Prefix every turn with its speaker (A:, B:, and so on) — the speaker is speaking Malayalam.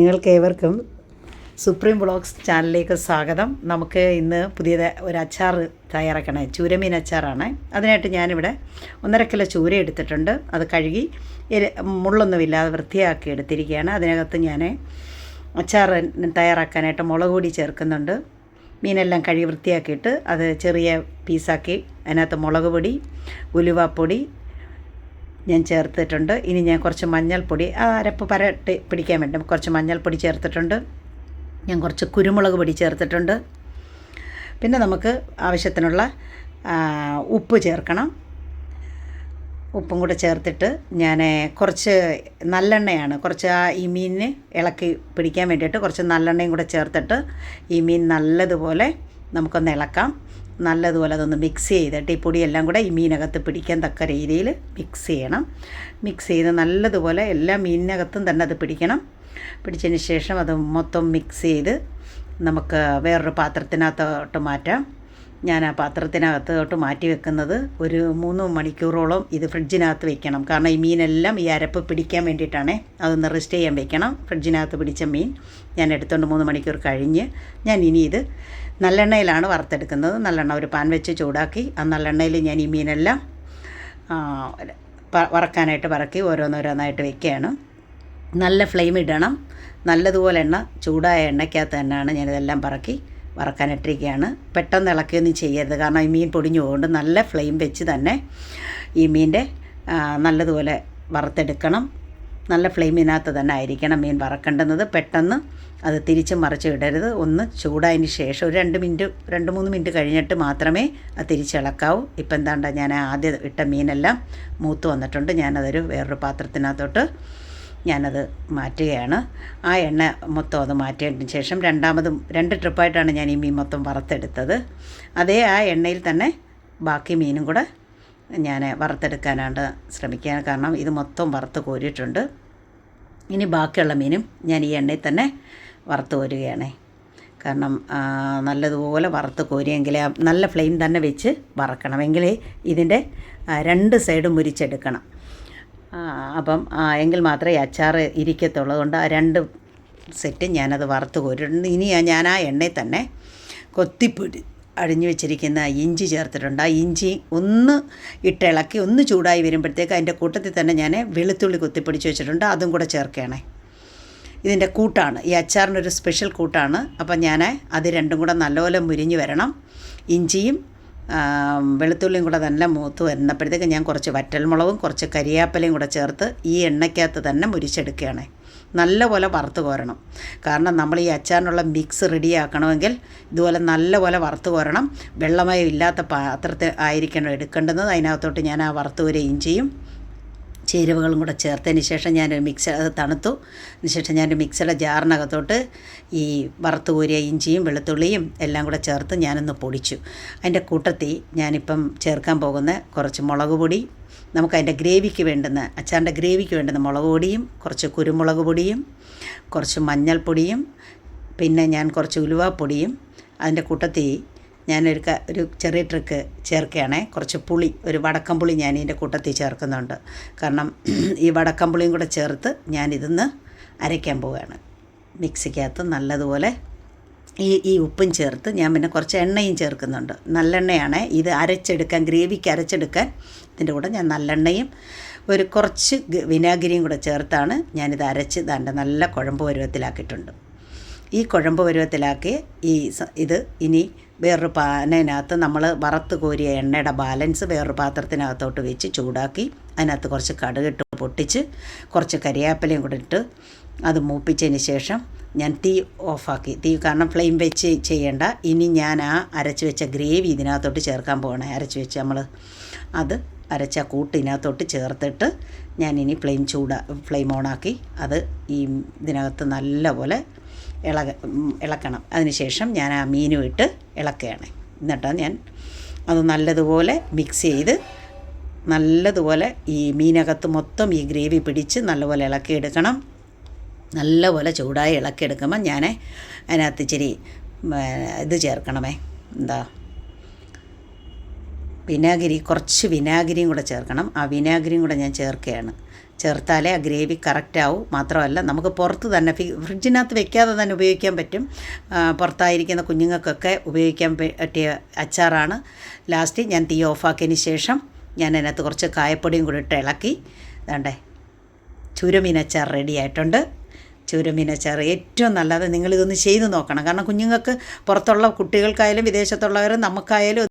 A: നിങ്ങൾക്ക് ഏവർക്കും സുപ്രീം ബ്ലോഗ്സ് ചാനലിലേക്ക് സ്വാഗതം. നമുക്ക് ഇന്ന് പുതിയ ഒരു അച്ചാർ തയ്യാറാക്കണേ. ചൂരമീൻ അച്ചാറാണ്. അതിനായിട്ട് ഞാനിവിടെ ഒന്നര കിലോ ചൂര എടുത്തിട്ടുണ്ട്. അത് കഴുകി മുള്ളൊന്നുമില്ലാതെ വൃത്തിയാക്കി എടുത്തിരിക്കുകയാണ്. അതിനകത്ത് ഞാൻ അച്ചാർ തയ്യാറാക്കാനായിട്ട് മുളക് പൊടി ചേർക്കുന്നുണ്ട്. മീനെല്ലാം കഴുകി വൃത്തിയാക്കിയിട്ട് അത് ചെറിയ പീസാക്കി അതിനകത്ത് മുളക് പൊടി ഉലുവാപ്പൊടി ഞാൻ ചേർത്തിട്ടുണ്ട്. ഇനി ഞാൻ കുറച്ച് മഞ്ഞൾപ്പൊടി ആ അരപ്പ് പരട്ടി പിടിക്കാൻ വേണ്ടി കുറച്ച് മഞ്ഞൾപ്പൊടി ചേർത്തിട്ടുണ്ട്. ഞാൻ കുറച്ച് കുരുമുളക് പൊടി ചേർത്തിട്ടുണ്ട്. പിന്നെ നമുക്ക് ആവശ്യത്തിനുള്ള ഉപ്പ് ചേർക്കണം. ഉപ്പും കൂടെ ചേർത്തിട്ട് ഞാൻ കുറച്ച് നല്ലെണ്ണയാണ് കുറച്ച് ആ ഈ മീനിന് ഇളക്കി പിടിക്കാൻ വേണ്ടിയിട്ട് കുറച്ച് നല്ലെണ്ണയും കൂടെ ചേർത്തിട്ട് ഈ മീൻ നല്ലതുപോലെ നമുക്കൊന്ന് ഇളക്കാം. നല്ലതുപോലെ അതൊന്ന് മിക്സ് ചെയ്തിട്ട് ഈ പൊടിയെല്ലാം കൂടെ ഈ മീനകത്ത് പിടിക്കാൻ തക്ക രീതിയിൽ മിക്സ് ചെയ്യണം. മിക്സ് ചെയ്ത് നല്ലതുപോലെ എല്ലാ മീനിനകത്തും തന്നെ അത് പിടിക്കണം. പിടിച്ചതിന് ശേഷം അത് മൊത്തം മിക്സ് ചെയ്ത് നമുക്ക് വേറൊരു പാത്രത്തിനകത്തോട്ട് മാറ്റാം. ഞാൻ ആ പാത്രത്തിനകത്തോട്ട് മാറ്റി വെക്കുന്നത് ഒരു മൂന്ന് മണിക്കൂറോളം ഇത് ഫ്രിഡ്ജിനകത്ത് വെക്കണം. കാരണം ഈ മീനെല്ലാം ഈ അരപ്പ് പിടിക്കാൻ വേണ്ടിയിട്ടാണ് അതൊന്ന് റെസ്റ്റ് ചെയ്യാൻ വെക്കണം. ഫ്രിഡ്ജിനകത്ത് പിടിച്ച മീൻ ഞാൻ എടുത്തുകൊണ്ട് മൂന്ന് മണിക്കൂർ കഴിഞ്ഞ് ഞാൻ ഇനി ഇത് നല്ലെണ്ണയിലാണ് വറുത്തെടുക്കുന്നത്. നല്ലെണ്ണ ഒരു പാൻ വെച്ച് ചൂടാക്കി ആ നല്ലെണ്ണയിൽ ഞാൻ ഈ മീനെല്ലാം വറക്കാനായിട്ട് വറക്കി ഓരോന്നോരോന്നായിട്ട് വെക്കുകയാണ്. നല്ല ഫ്ലെയിം ഇടണം. നല്ലതുപോലെ എണ്ണ ചൂടായ എണ്ണയ്ക്കകത്ത് തന്നെയാണ് ഞാനിതെല്ലാം പറക്കി വറക്കാനിട്ടിരിക്കുകയാണ്. പെട്ടെന്ന് ഇളക്കുകയൊന്നും ചെയ്യരുത്. കാരണം ഈ മീൻ പൊടിഞ്ഞു നല്ല ഫ്ലെയിം വെച്ച് തന്നെ ഈ മീന്റെ നല്ലതുപോലെ വറുത്തെടുക്കണം. നല്ല ഫ്ലെയിമിനകത്ത് തന്നെ ആയിരിക്കണം മീൻ വറക്കേണ്ടുന്നത്. പെട്ടെന്ന് അത് തിരിച്ച് മറിച്ച് ഇടരുത്. ഒന്ന് ചൂടായതിന് ശേഷം ഒരു രണ്ട് മിനിറ്റ് രണ്ട് മൂന്ന് മിനിറ്റ് കഴിഞ്ഞിട്ട് മാത്രമേ അത് തിരിച്ചിളക്കാവൂ ഇപ്പം എന്താണ്ട ഞാൻ ആദ്യം ഇട്ട മീനെല്ലാം മൂത്ത് വന്നിട്ടുണ്ട്. ഞാനതൊരു വേറൊരു പാത്രത്തിനകത്തോട്ട് ഞാനത് മാറ്റുകയാണ്. ആ എണ്ണ മൊത്തം അത് മാറ്റിയതിന് ശേഷം രണ്ടാമതും രണ്ട് ട്രിപ്പായിട്ടാണ് ഞാൻ ഈ മീൻ മൊത്തം വറുത്തെടുത്തത്. അതേ ആ എണ്ണയിൽ തന്നെ ബാക്കി മീനും കൂടെ ഞാൻ വറുത്തെടുക്കാനാണ് ശ്രമിക്കാൻ കാരണം ഇത് മൊത്തം വറുത്ത് കോരിയിട്ടുണ്ട്. ഇനി ബാക്കിയുള്ള മീനും ഞാൻ ഈ എണ്ണയിൽ തന്നെ വറുത്ത് കോരുകയാണ്. കാരണം നല്ലതുപോലെ വറുത്ത് കോരിയെങ്കിലേ നല്ല ഫ്ലെയിം തന്നെ വെച്ച് വറക്കണം എങ്കിലേ ഇതിന്റെ രണ്ട് സൈഡും മുരിച്ചെടുക്കണം. അപ്പം എങ്കിൽ മാത്രമേ അച്ചാർ ഇരിക്കത്തുള്ളൂ. അതുകൊണ്ട് ആ രണ്ട് സെറ്റും ഞാനത് വറുത്ത് കോരിയിട്ടുണ്ട് ഇനി ഞാൻ ആ എണ്ണയിൽ തന്നെ കൊത്തിപ്പൊടി അടിഞ്ഞു വെച്ചിരിക്കുന്ന ഇഞ്ചി ചേർത്തിട്ടുണ്ട്. ആ ഇഞ്ചി ഒന്ന് ഇട്ടിളക്കി ഒന്ന് ചൂടായി വരുമ്പോഴത്തേക്ക് അതിന്റെ കൂട്ടത്തിൽ തന്നെ ഞാൻ വെളുത്തുള്ളി കൊത്തിപ്പിടിച്ച് വെച്ചിട്ടുണ്ട്. അതും കൂടെ ചേർക്കുകയാണേ. ഇതിന്റെ കൂട്ടാണ്. ഈ അച്ചാറിന്റെ ഒരു സ്പെഷ്യൽ കൂട്ടാണ്. അപ്പം ഞാൻ അത് രണ്ടും കൂടെ നല്ലപോലെ മുരിഞ്ഞ് വരണം. ഇഞ്ചിയും വെളുത്തുള്ളിയും കൂടെ നല്ല മൂത്ത് വരുന്നപ്പോഴത്തേക്ക് ഞാൻ കുറച്ച് വറ്റൽമുളകും കുറച്ച് കരിയാപ്പലയും കൂടെ ചേർത്ത് ഈ എണ്ണയ്ക്കകത്ത് തന്നെ മുരിച്ചെടുക്കുകയാണ്. നല്ലപോലെ വറുത്ത് കോരണം. കാരണം നമ്മൾ ഈ അച്ചാറിനുള്ള മിക്സ് റെഡിയാക്കണമെങ്കിൽ ഇതുപോലെ നല്ലപോലെ വറുത്ത് കോരണം. വെള്ളമയം ഇല്ലാത്ത പാത്രത്തിൽ ആയിരിക്കണം എടുക്കേണ്ടത്. അതിനകത്തോട്ട് ഞാൻ ആ വറുത്ത് കോരിയ ഇഞ്ചിയും ചേരുവകളും കൂടെ ചേർത്തതിന് ശേഷം ഞാനൊരു മിക്സർ അത് തണുത്തു. അതിനുശേഷം ഞാനൊരു മിക്സിയുടെ ജാറിനകത്തോട്ട് ഈ വറുത്ത് കോരിയ ഇഞ്ചിയും വെളുത്തുള്ളിയും എല്ലാം കൂടെ ചേർത്ത് ഞാനൊന്ന് പൊടിച്ചു. അതിന്റെ കൂട്ടത്തിൽ ഞാനിപ്പം ചേർക്കാൻ പോകുന്ന കുറച്ച് മുളക് പൊടി നമുക്ക് അതിന്റെ ഗ്രേവിക്ക് വേണ്ടുന്ന അച്ചാറിന്റെ ഗ്രേവിക്ക് വേണ്ടുന്ന മുളക് പൊടിയും കുറച്ച് കുരുമുളക് പൊടിയും കുറച്ച് മഞ്ഞൾപ്പൊടിയും പിന്നെ ഞാൻ കുറച്ച് ഉലുവാപ്പൊടിയും അതിന്റെ കൂട്ടത്തിൽ ഞാനൊരു ഒരു ചെറിയ ട്രിക്ക് ചേർക്കുകയാണേ. കുറച്ച് പുളി ഒരു വടക്കം പുളി ഞാൻ ഇതിന്റെ കൂട്ടത്തിൽ ചേർക്കുന്നുണ്ട്. കാരണം ഈ വടക്കം പുളിയും കൂടെ ചേർത്ത് ഞാനിതിന്ന് അരയ്ക്കാൻ പോവുകയാണ്. മിക്സിക്കകത്ത് നല്ലതുപോലെ ഈ ഈ ഉപ്പും ചേർത്ത് ഞാൻ പിന്നെ കുറച്ച് എണ്ണയും ചേർക്കുന്നുണ്ട്. നല്ലെണ്ണയാണ്. ഇത് അരച്ചെടുക്കാൻ ഗ്രേവിക്ക് അരച്ചെടുക്കാൻ ഇതിന്റെ കൂടെ ഞാൻ നല്ലെണ്ണയും ഒരു കുറച്ച് വിനാഗിരിയും കൂടെ ചേർത്താണ് ഞാനിത് അരച്ച് ദാണ്ട നല്ല കുഴമ്പ് പരുവത്തിലാക്കിയിട്ടുണ്ട്. ഈ കുഴമ്പ് പരുവത്തിലാക്കി ഈ ഇത് ഇനി വേറൊരു പാനതിനകത്ത് നമ്മൾ വറുത്ത് കോരിയ എണ്ണയുടെ ബാലൻസ് വേറൊരു പാത്രത്തിനകത്തോട്ട് വെച്ച് ചൂടാക്കി അതിനകത്ത് കുറച്ച് കടുകിട്ട് പൊട്ടിച്ച് കുറച്ച് കരിയാപ്പിലയും കൂടെ ഇട്ട് അത് മൂപ്പിച്ചതിന് ശേഷം ഞാൻ തീ ഓഫാക്കി. തീ കാരണം ഫ്ലെയിം വെച്ച് ചെയ്യേണ്ട. ഇനി ഞാൻ ആ അരച്ച് വെച്ച ഗ്രേവി ഇതിനകത്തോട്ട് ചേർക്കാൻ പോകണേ അരച്ച് വെച്ച് നമ്മൾ അത് അരച്ച കൂട്ട് ഇതിനകത്തോട്ട് ചേർത്തിട്ട് ഞാൻ ഇനി ഫ്ലെയിം ചൂടാ ഫ്ലെയിം ഓണാക്കി അത് ഈ ഇതിനകത്ത് നല്ലപോലെ ഇളക ഇളക്കണം. അതിനുശേഷം ഞാൻ ആ മീനും ഇട്ട് ഇളക്കുകയാണ്. എന്നിട്ടാണ് ഞാൻ അത് നല്ലതുപോലെ മിക്സ് ചെയ്ത് നല്ലതുപോലെ ഈ മീനകത്ത് മൊത്തം ഈ ഗ്രേവി പിടിച്ച് നല്ലപോലെ ഇളക്കിയെടുക്കണം. നല്ലപോലെ ചൂടായി ഇളക്കിയെടുക്കുമ്പോൾ ഞാൻ അതിനകത്ത് ഇച്ചിരി ഇത് ചേർക്കണമേ. എന്താ? വിനാഗിരി കുറച്ച് വിനാഗിരിയും കൂടെ ചേർക്കണം. ആ വിനാഗിരിയും കൂടെ ഞാൻ ചേർക്കുകയാണ്. ചേർത്താലേ ആ ഗ്രേവി കറക്റ്റ് ആവും മാത്രമല്ല നമുക്ക് പുറത്ത് തന്നെ ഫ്രിഡ്ജിനകത്ത് വെക്കാതെ തന്നെ ഉപയോഗിക്കാൻ പറ്റും. പുറത്തായിരിക്കുന്ന കുഞ്ഞുങ്ങൾക്കൊക്കെ ഉപയോഗിക്കാൻ പറ്റിയ അച്ചാറാണ്. ലാസ്റ്റ് ഞാൻ തീ ഓഫാക്കിയതിന് ശേഷം ഞാൻ അതിനകത്ത് കുറച്ച് കായപ്പൊടിയും കൂടി ഇട്ട് ഇളക്കി. വേണ്ടേ ചൂരമീൻ അച്ചാർ റെഡി ആയിട്ടുണ്ട്. ചൂരമീൻ അച്ചാർ ഏറ്റവും നല്ലത്. നിങ്ങളിതൊന്ന് ചെയ്ത് നോക്കണം. കാരണം കുഞ്ഞുങ്ങൾക്ക് പുറത്തുള്ള കുട്ടികൾക്കായാലും വിദേശത്തുള്ളവർ നമുക്കായാലും